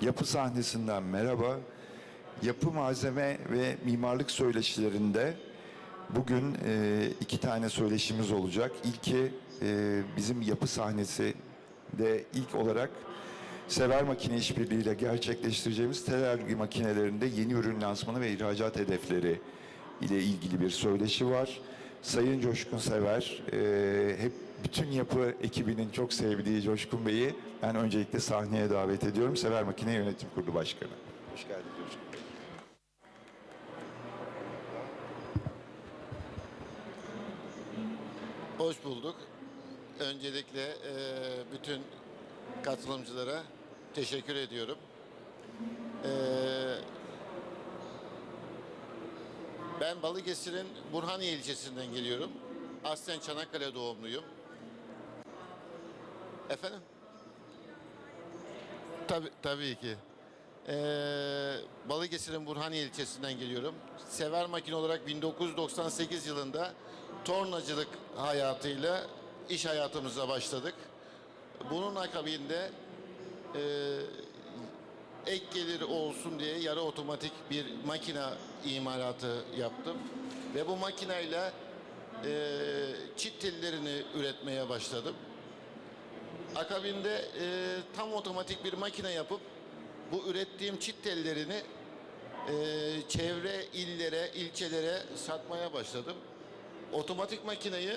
Yapı sahnesinden merhaba. Yapı malzeme ve mimarlık söyleşilerinde bugün e, iki tane söyleşimiz olacak. İlki e, bizim yapı sahnesi de ilk olarak Sever Makine İşbirliği ile gerçekleştireceğimiz telergi makinelerinde yeni ürün lansmanı ve ihracat hedefleri ile ilgili bir söyleşi var. Sayın Coşkun Sever, e, hep bütün yapı ekibinin çok sevdiği Coşkun Bey'i ben öncelikle sahneye davet ediyorum. Sever Makine Yönetim Kurulu Başkanı. Hoş geldiniz Coşkun. Hoş bulduk. Öncelikle e, bütün katılımcılara teşekkür ediyorum. E, ben Balıkesir'in Burhaniye ilçesinden geliyorum. Aslen Çanakkale doğumluyum. Efendim? Tabii, tabii ki. Ee, Balıkesir'in Burhaniye ilçesinden geliyorum. Sever makine olarak 1998 yılında tornacılık hayatıyla iş hayatımıza başladık. Bunun akabinde e, ek gelir olsun diye yarı otomatik bir makine imalatı yaptım. Ve bu makineyle e, çit tellerini üretmeye başladım. Akabinde e, tam otomatik bir makine yapıp bu ürettiğim çit tellerini e, çevre illere, ilçelere satmaya başladım. Otomatik makineyi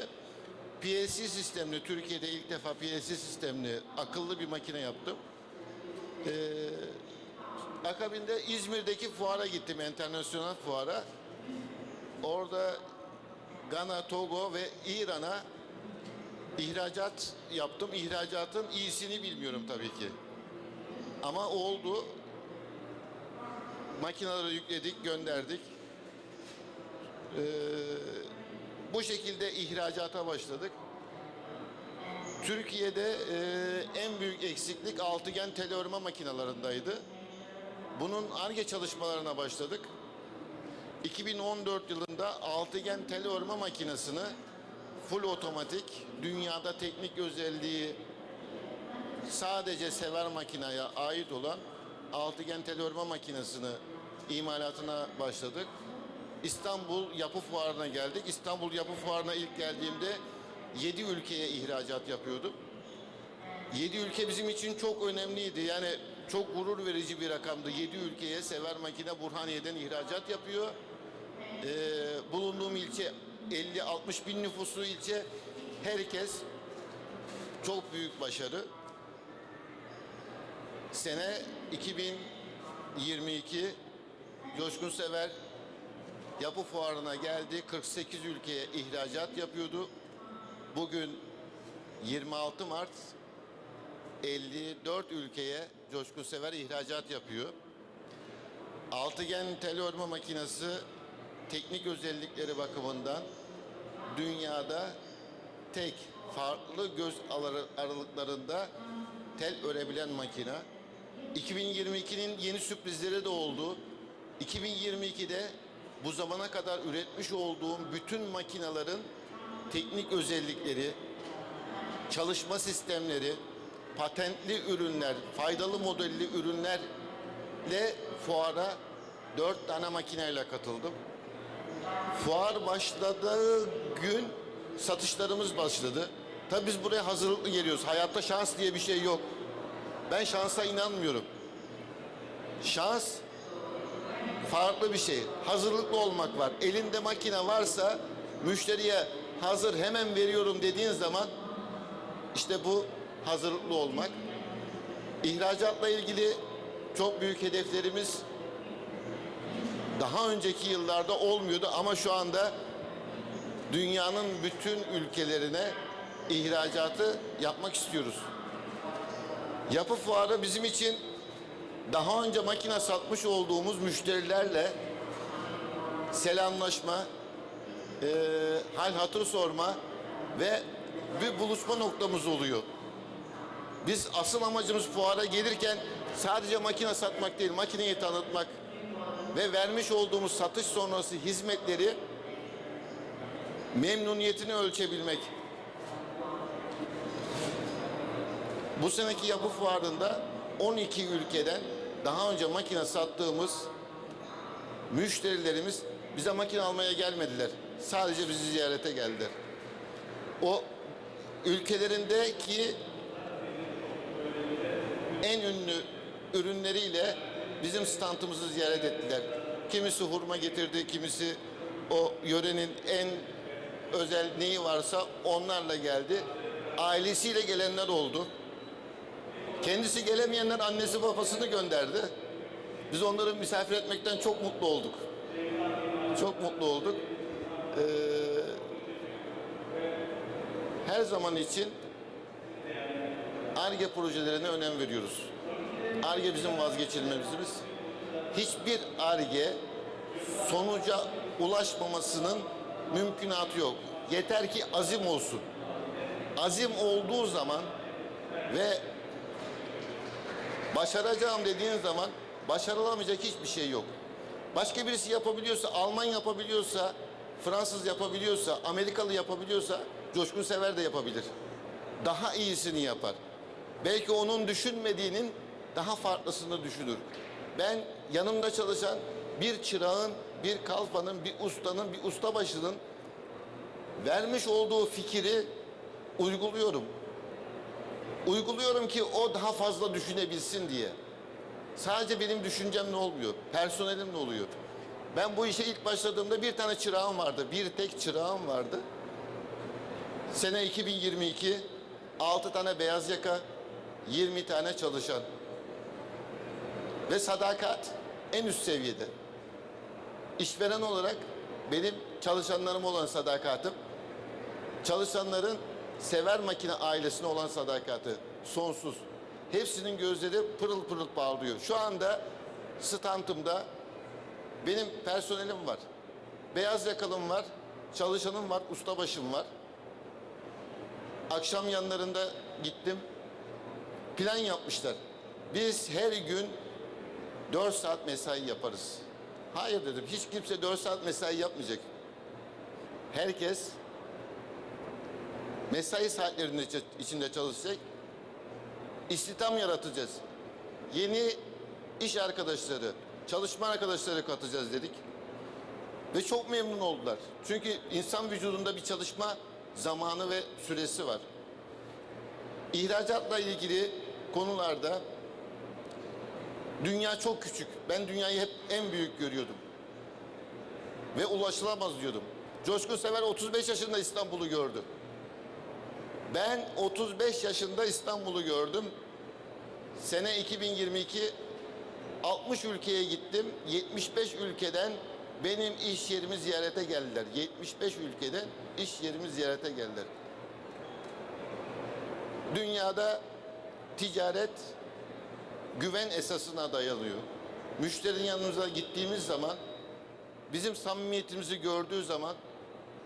PLC sistemli, Türkiye'de ilk defa PLC sistemli akıllı bir makine yaptım. E, akabinde İzmir'deki fuara gittim, internasyonel fuara. Orada Gana, Togo ve İran'a İhracat yaptım. İhracatın iyisini bilmiyorum tabii ki. Ama oldu. Makineleri yükledik, gönderdik. Ee, bu şekilde ihracata başladık. Türkiye'de e, en büyük eksiklik altıgen teleörme makinalarındaydı. Bunun ARGE çalışmalarına başladık. 2014 yılında altıgen teleörme makinesini full otomatik, dünyada teknik özelliği sadece sever makineye ait olan altıgen teleörme makinesini imalatına başladık. İstanbul Yapı Fuarı'na geldik. İstanbul Yapı Fuarı'na ilk geldiğimde 7 ülkeye ihracat yapıyordum. 7 ülke bizim için çok önemliydi. Yani çok gurur verici bir rakamdı. 7 ülkeye sever makine Burhaniye'den ihracat yapıyor. Ee, bulunduğum ilçe 50-60 bin nüfuslu ilçe herkes çok büyük başarı. Sene 2022 Coşkun Sever yapı fuarına geldi. 48 ülkeye ihracat yapıyordu. Bugün 26 Mart 54 ülkeye Coşkun Sever ihracat yapıyor. Altıgen tel örme makinesi teknik özellikleri bakımından dünyada tek farklı göz aralıklarında tel örebilen makine. 2022'nin yeni sürprizleri de oldu. 2022'de bu zamana kadar üretmiş olduğum bütün makinaların teknik özellikleri, çalışma sistemleri, patentli ürünler, faydalı modelli ürünlerle fuara dört tane makineyle katıldım. Fuar başladığı gün satışlarımız başladı. Tabii biz buraya hazırlıklı geliyoruz. Hayatta şans diye bir şey yok. Ben şansa inanmıyorum. Şans farklı bir şey. Hazırlıklı olmak var. Elinde makine varsa müşteriye hazır hemen veriyorum dediğin zaman işte bu hazırlıklı olmak. İhracatla ilgili çok büyük hedeflerimiz daha önceki yıllarda olmuyordu ama şu anda dünyanın bütün ülkelerine ihracatı yapmak istiyoruz. Yapı fuarı bizim için daha önce makine satmış olduğumuz müşterilerle selamlaşma, eee, hal hatır sorma ve bir buluşma noktamız oluyor. Biz asıl amacımız fuara gelirken sadece makine satmak değil, makineyi tanıtmak ve vermiş olduğumuz satış sonrası hizmetleri memnuniyetini ölçebilmek. Bu seneki yapı fuarında 12 ülkeden daha önce makine sattığımız müşterilerimiz bize makine almaya gelmediler. Sadece bizi ziyarete geldiler. O ülkelerindeki en ünlü ürünleriyle bizim standımızı ziyaret ettiler. Kimisi hurma getirdi, kimisi o yörenin en özel neyi varsa onlarla geldi. Ailesiyle gelenler oldu. Kendisi gelemeyenler annesi babasını gönderdi. Biz onları misafir etmekten çok mutlu olduk. Çok mutlu olduk. Ee, her zaman için ARGE projelerine önem veriyoruz. ARGE bizim vazgeçilmezimiz. Hiçbir ARGE sonuca ulaşmamasının mümkünatı yok. Yeter ki azim olsun. Azim olduğu zaman ve başaracağım dediğin zaman başarılamayacak hiçbir şey yok. Başka birisi yapabiliyorsa, Alman yapabiliyorsa, Fransız yapabiliyorsa, Amerikalı yapabiliyorsa Coşkun Sever de yapabilir. Daha iyisini yapar. Belki onun düşünmediğinin daha farklısını düşünür. Ben yanımda çalışan bir çırağın, bir kalfanın, bir ustanın, bir ustabaşının vermiş olduğu fikri uyguluyorum. Uyguluyorum ki o daha fazla düşünebilsin diye. Sadece benim düşüncemle olmuyor. Personelimle oluyor. Ben bu işe ilk başladığımda bir tane çırağım vardı. Bir tek çırağım vardı. Sene 2022. 6 tane beyaz yaka, 20 tane çalışan. Ve sadakat en üst seviyede. İşveren olarak benim çalışanlarım olan sadakatim, çalışanların sever makine ailesine olan sadakati sonsuz. Hepsinin gözleri pırıl pırıl parlıyor. Şu anda standımda benim personelim var. Beyaz yakalım var, çalışanım var, ustabaşım var. Akşam yanlarında gittim. Plan yapmışlar. Biz her gün 4 saat mesai yaparız. Hayır dedim. Hiç kimse 4 saat mesai yapmayacak. Herkes mesai saatlerinde içi- içinde çalışacak. İstihdam yaratacağız. Yeni iş arkadaşları, çalışma arkadaşları katacağız dedik. Ve çok memnun oldular. Çünkü insan vücudunda bir çalışma zamanı ve süresi var. İhracatla ilgili konularda dünya çok küçük. Ben dünyayı hep en büyük görüyordum. Ve ulaşılamaz diyordum. Coşkun Sever 35 yaşında İstanbul'u gördü. Ben 35 yaşında İstanbul'u gördüm. Sene 2022 60 ülkeye gittim. 75 ülkeden benim iş yerimi ziyarete geldiler. 75 ülkeden iş yerimi ziyarete geldiler. Dünyada ticaret güven esasına dayanıyor. Müşterinin yanımıza gittiğimiz zaman bizim samimiyetimizi gördüğü zaman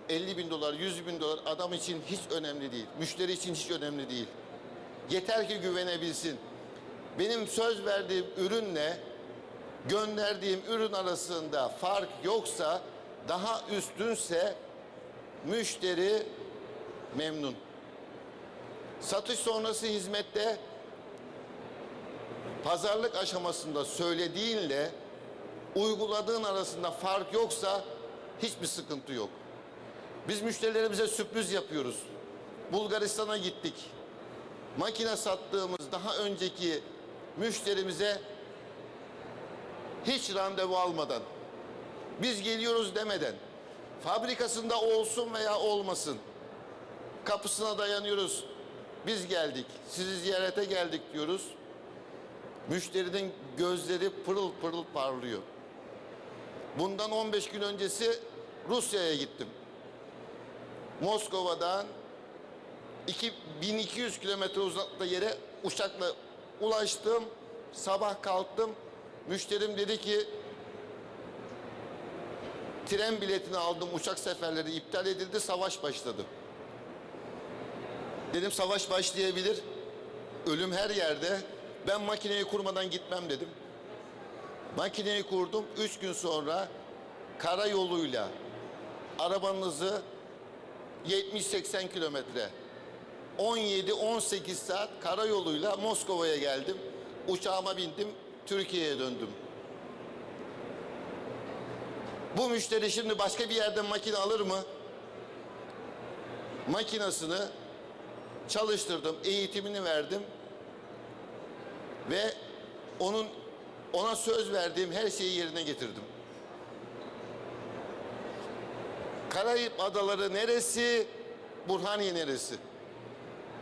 50 bin dolar, 100 bin dolar adam için hiç önemli değil. Müşteri için hiç önemli değil. Yeter ki güvenebilsin. Benim söz verdiğim ürünle gönderdiğim ürün arasında fark yoksa, daha üstünse müşteri memnun. Satış sonrası hizmette pazarlık aşamasında söylediğinle uyguladığın arasında fark yoksa hiçbir sıkıntı yok. Biz müşterilerimize sürpriz yapıyoruz. Bulgaristan'a gittik. Makine sattığımız daha önceki müşterimize hiç randevu almadan, biz geliyoruz demeden, fabrikasında olsun veya olmasın, kapısına dayanıyoruz. Biz geldik, sizi ziyarete geldik diyoruz. Müşterinin gözleri pırıl pırıl parlıyor. Bundan 15 gün öncesi Rusya'ya gittim. Moskova'dan 2200 kilometre uzaklıkta yere uçakla ulaştım. Sabah kalktım. Müşterim dedi ki tren biletini aldım. Uçak seferleri iptal edildi. Savaş başladı. Dedim savaş başlayabilir. Ölüm her yerde. Ben makineyi kurmadan gitmem dedim. Makineyi kurdum. Üç gün sonra karayoluyla arabanızı 70-80 kilometre 17-18 saat karayoluyla Moskova'ya geldim. Uçağıma bindim. Türkiye'ye döndüm. Bu müşteri şimdi başka bir yerden makine alır mı? Makinasını çalıştırdım, eğitimini verdim ve onun ona söz verdiğim her şeyi yerine getirdim. Karayip Adaları neresi? Burhaniye neresi?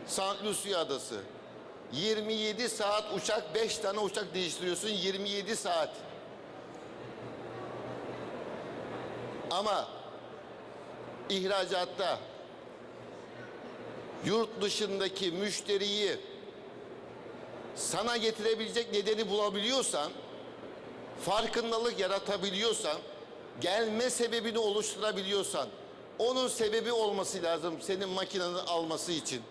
St. Lucia Adası. 27 saat uçak, 5 tane uçak değiştiriyorsun 27 saat. Ama ihracatta yurt dışındaki müşteriyi sana getirebilecek nedeni bulabiliyorsan, farkındalık yaratabiliyorsan, gelme sebebini oluşturabiliyorsan, onun sebebi olması lazım senin makineni alması için.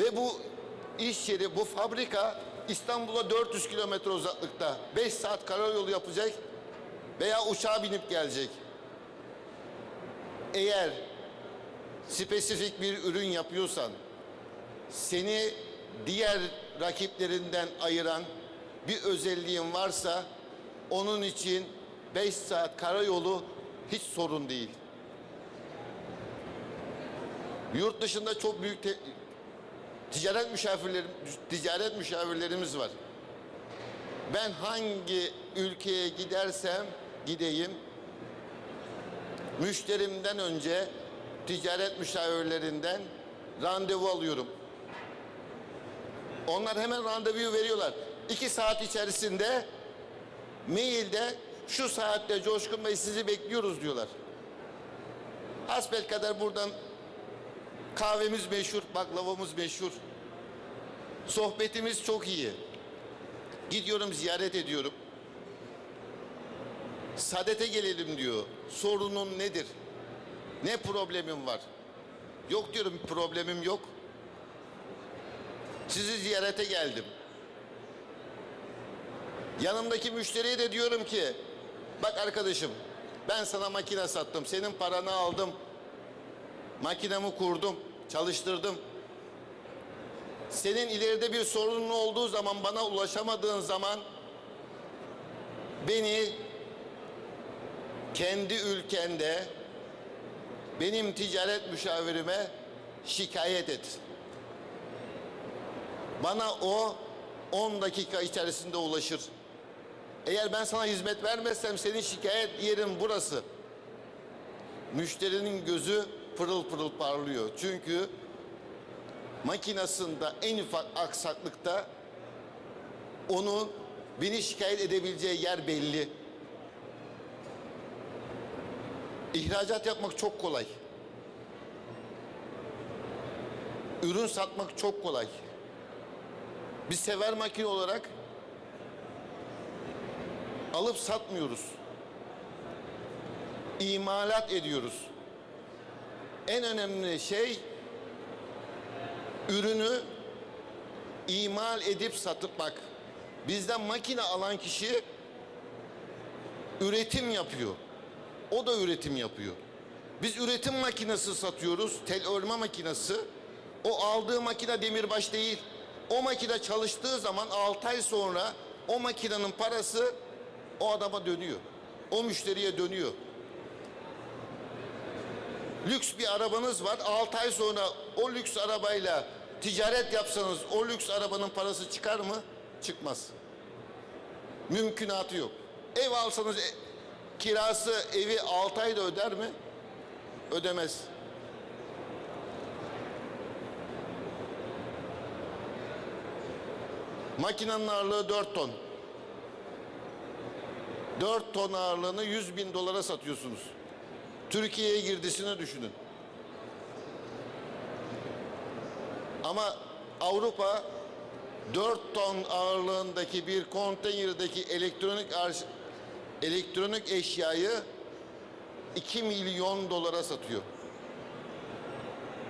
Ve bu iş yeri, bu fabrika İstanbul'a 400 kilometre uzaklıkta. 5 saat karayolu yapacak veya uçağa binip gelecek. Eğer spesifik bir ürün yapıyorsan, seni diğer rakiplerinden ayıran bir özelliğin varsa onun için 5 saat karayolu hiç sorun değil. Yurt dışında çok büyük ticaret müşavirlerim ticaret müşavirlerimiz var. Ben hangi ülkeye gidersem gideyim müşterimden önce ticaret müşavirlerinden randevu alıyorum. Onlar hemen randevu veriyorlar. İki saat içerisinde mailde şu saatte Coşkun Bey sizi bekliyoruz diyorlar. Hasbel kadar buradan kahvemiz meşhur, baklavamız meşhur. Sohbetimiz çok iyi. Gidiyorum ziyaret ediyorum. Sadete gelelim diyor. Sorunun nedir? Ne problemin var? Yok diyorum problemim yok. Sizi ziyarete geldim. Yanımdaki müşteriye de diyorum ki bak arkadaşım ben sana makine sattım. Senin paranı aldım. Makinemi kurdum, çalıştırdım. Senin ileride bir sorunun olduğu zaman bana ulaşamadığın zaman beni kendi ülkende benim ticaret müşavirime şikayet et. Bana o 10 dakika içerisinde ulaşır. Eğer ben sana hizmet vermezsem senin şikayet yerin burası. Müşterinin gözü pırıl pırıl parlıyor. Çünkü makinasında en ufak aksaklıkta onu beni şikayet edebileceği yer belli. İhracat yapmak çok kolay. Ürün satmak çok kolay. Biz sever makine olarak alıp satmıyoruz. İmalat ediyoruz. En önemli şey ürünü imal edip satmak. Bizden makine alan kişi üretim yapıyor. O da üretim yapıyor. Biz üretim makinesi satıyoruz, tel örme makinesi. O aldığı makine demirbaş değil. O makine çalıştığı zaman 6 ay sonra o makinenin parası o adama dönüyor. O müşteriye dönüyor. Lüks bir arabanız var. 6 ay sonra o lüks arabayla ticaret yapsanız o lüks arabanın parası çıkar mı? Çıkmaz. Mümkünatı yok. Ev alsanız e, kirası evi 6 ayda öder mi? Ödemez. Makinenin ağırlığı 4 ton. 4 ton ağırlığını 100 bin dolara satıyorsunuz. Türkiye'ye girdisini düşünün. Ama Avrupa 4 ton ağırlığındaki bir konteynerdeki elektronik elektronik eşyayı 2 milyon dolara satıyor.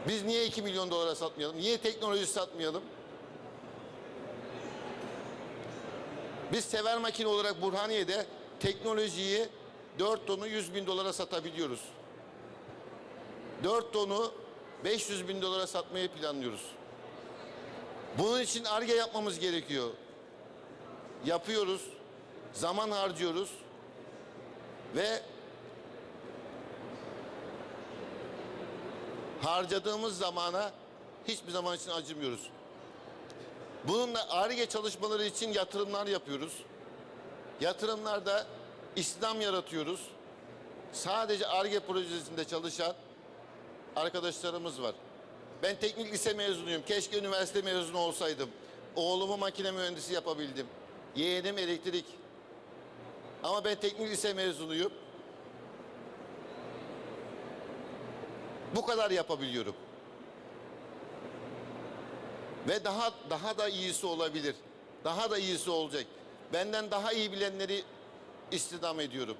Biz niye 2 milyon dolara satmayalım? Niye teknoloji satmayalım? Biz sever makine olarak Burhaniye'de teknolojiyi 4 tonu 100 bin dolara satabiliyoruz. 4 tonu 500 bin dolara satmayı planlıyoruz. Bunun için ARGE yapmamız gerekiyor. yapıyoruz, zaman harcıyoruz ve harcadığımız zamana hiçbir zaman için acımıyoruz. Bununla ARGE çalışmaları için yatırımlar yapıyoruz. Yatırımlarda İslam yaratıyoruz. Sadece ARGE projesinde çalışan arkadaşlarımız var. Ben teknik lise mezunuyum. Keşke üniversite mezunu olsaydım. Oğlumu makine mühendisi yapabildim. Yeğenim elektrik. Ama ben teknik lise mezunuyum. Bu kadar yapabiliyorum. Ve daha daha da iyisi olabilir. Daha da iyisi olacak. Benden daha iyi bilenleri istihdam ediyorum.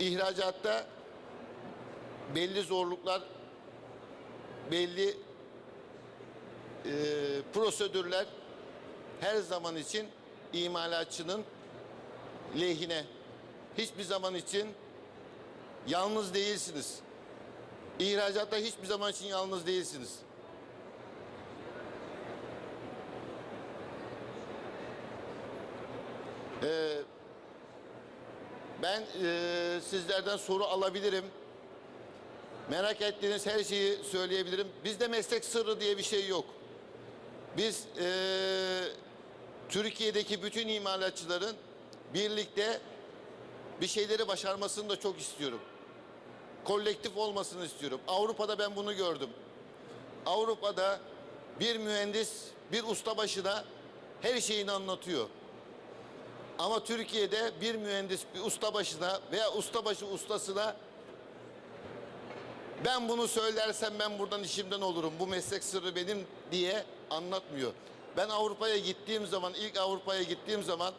İhracatta belli zorluklar, belli e, prosedürler her zaman için imalatçının lehine. Hiçbir zaman için yalnız değilsiniz. İhracatta hiçbir zaman için yalnız değilsiniz. Ee, ben e, sizlerden soru alabilirim. Merak ettiğiniz her şeyi söyleyebilirim. Bizde meslek sırrı diye bir şey yok. Biz e, Türkiye'deki bütün imalatçıların birlikte bir şeyleri başarmasını da çok istiyorum. Kolektif olmasını istiyorum. Avrupa'da ben bunu gördüm. Avrupa'da bir mühendis, bir ustabaşına her şeyini anlatıyor. Ama Türkiye'de bir mühendis bir ustabaşına veya ustabaşı ustasına ben bunu söylersem ben buradan işimden olurum. Bu meslek sırrı benim diye anlatmıyor. Ben Avrupa'ya gittiğim zaman, ilk Avrupa'ya gittiğim zaman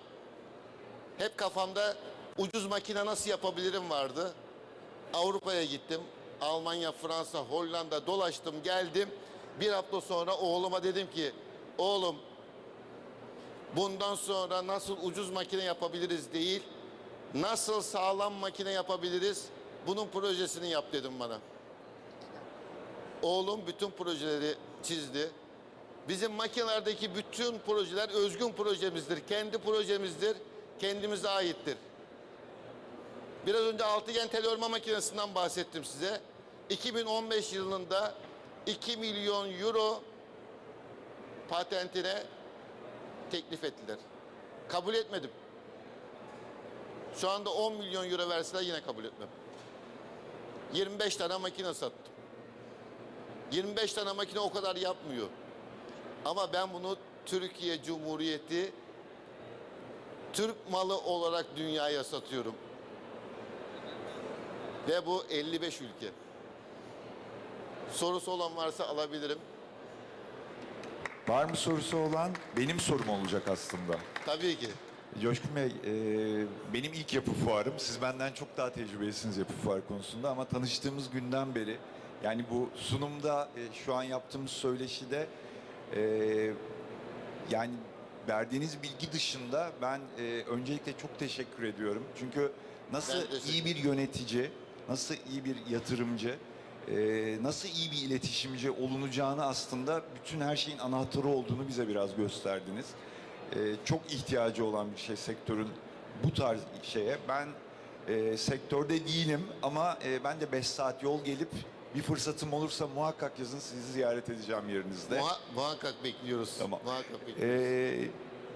hep kafamda ucuz makine nasıl yapabilirim vardı. Avrupa'ya gittim. Almanya, Fransa, Hollanda dolaştım, geldim. Bir hafta sonra oğluma dedim ki, oğlum bundan sonra nasıl ucuz makine yapabiliriz değil, nasıl sağlam makine yapabiliriz, bunun projesini yap dedim bana. Oğlum bütün projeleri çizdi. Bizim makinelerdeki bütün projeler özgün projemizdir. Kendi projemizdir. Kendimize aittir. Biraz önce altıgen tel makinesinden bahsettim size. 2015 yılında 2 milyon euro patentine teklif ettiler. Kabul etmedim. Şu anda 10 milyon euro verseler yine kabul etmem. 25 tane makine sattım. 25 tane makine o kadar yapmıyor. Ama ben bunu Türkiye Cumhuriyeti Türk malı olarak dünyaya satıyorum. Ve bu 55 ülke. Sorusu olan varsa alabilirim. Var mı sorusu olan? Benim sorum olacak aslında. Tabii ki. Coşkun Bey, e, benim ilk yapı fuarım. Siz benden çok daha tecrübelisiniz yapı fuarı konusunda ama tanıştığımız günden beri yani bu sunumda e, şu an yaptığımız söyleşide e, yani verdiğiniz bilgi dışında ben e, öncelikle çok teşekkür ediyorum. Çünkü nasıl iyi bir yönetici, nasıl iyi bir yatırımcı, e, nasıl iyi bir iletişimci olunacağını aslında bütün her şeyin anahtarı olduğunu bize biraz gösterdiniz. E, çok ihtiyacı olan bir şey sektörün bu tarz şeye. Ben e, sektörde değilim ama e, ben de 5 saat yol gelip bir fırsatım olursa muhakkak yazın sizi ziyaret edeceğim yerinizde. Muha- muhakkak bekliyoruz. Tamam. Muhakkak bekliyoruz. Ee,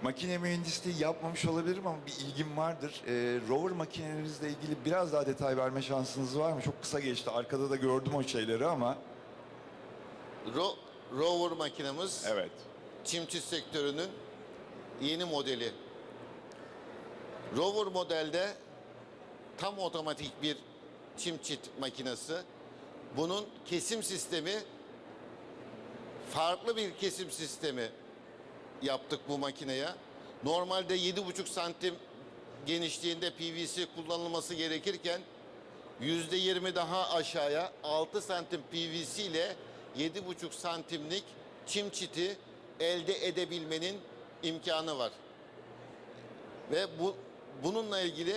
makine mühendisliği yapmamış olabilirim ama bir ilgim vardır. Ee, rover makinelerinizle ilgili biraz daha detay verme şansınız var mı? Çok kısa geçti. Arkada da gördüm o şeyleri ama. Ro- rover makinemiz Evet. çimçi sektörünün yeni modeli. Rover modelde tam otomatik bir çimçit makinesi. Bunun kesim sistemi farklı bir kesim sistemi yaptık bu makineye. Normalde 7,5 santim genişliğinde PVC kullanılması gerekirken yüzde 20 daha aşağıya 6 santim PVC ile 7,5 santimlik çim çiti elde edebilmenin imkanı var. Ve bu bununla ilgili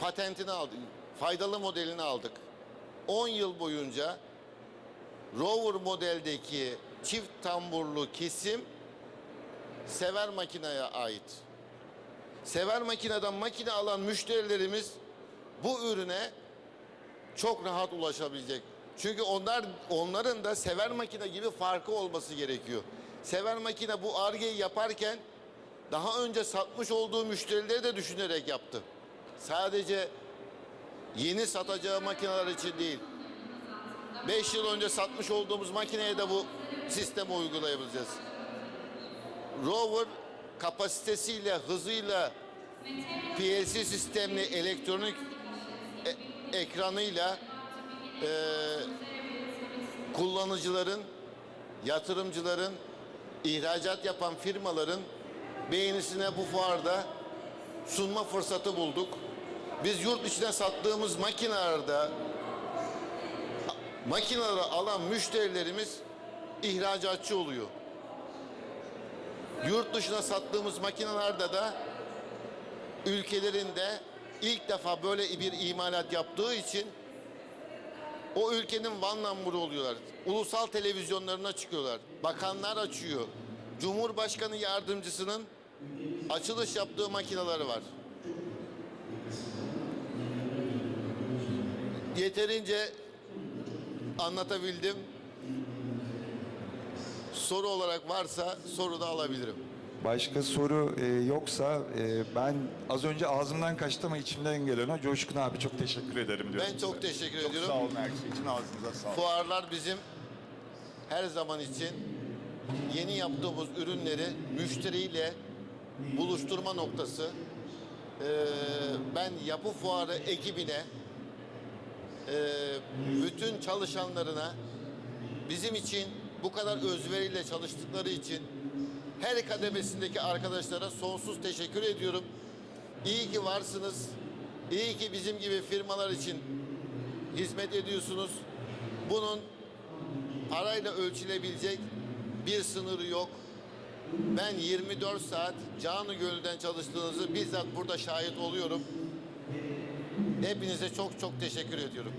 patentini aldık. Faydalı modelini aldık. 10 yıl boyunca Rover modeldeki çift tamburlu kesim Sever makineye ait. Sever makineden makine alan müşterilerimiz bu ürüne çok rahat ulaşabilecek. Çünkü onlar onların da sever makine gibi farkı olması gerekiyor. Sever makine bu argeyi yaparken daha önce satmış olduğu müşterileri de düşünerek yaptı. Sadece yeni satacağı makineler için değil. 5 yıl önce satmış olduğumuz makineye de bu sistemi uygulayabileceğiz. Rover kapasitesiyle, hızıyla, PLC sistemli elektronik e- ekranıyla e, kullanıcıların, yatırımcıların, ihracat yapan firmaların beğenisine bu fuarda sunma fırsatı bulduk. Biz yurt içine sattığımız makinelerde makineleri alan müşterilerimiz ihracatçı oluyor. Yurt dışına sattığımız makinelerde de ülkelerinde ilk defa böyle bir imalat yaptığı için o ülkenin van number'ı oluyorlar. Ulusal televizyonlarına çıkıyorlar. Bakanlar açıyor. Cumhurbaşkanı yardımcısının açılış yaptığı makineleri var. Yeterince anlatabildim. Soru olarak varsa soru da alabilirim. Başka soru e, yoksa e, ben az önce ağzımdan kaçtı ama içimden gelen o Coşkun abi çok teşekkür ederim diyorum. Ben çok size. teşekkür Çok ediyorum. sağ olun her şey için ağzınıza sağlık. Fuarlar bizim her zaman için yeni yaptığımız ürünleri müşteriyle buluşturma noktası. Ee, ben yapı fuarı ekibine, e, bütün çalışanlarına bizim için bu kadar özveriyle çalıştıkları için her kademesindeki arkadaşlara sonsuz teşekkür ediyorum. İyi ki varsınız. İyi ki bizim gibi firmalar için hizmet ediyorsunuz. Bunun parayla ölçülebilecek bir sınırı yok. Ben 24 saat canı gönülden çalıştığınızı bizzat burada şahit oluyorum. Hepinize çok çok teşekkür ediyorum.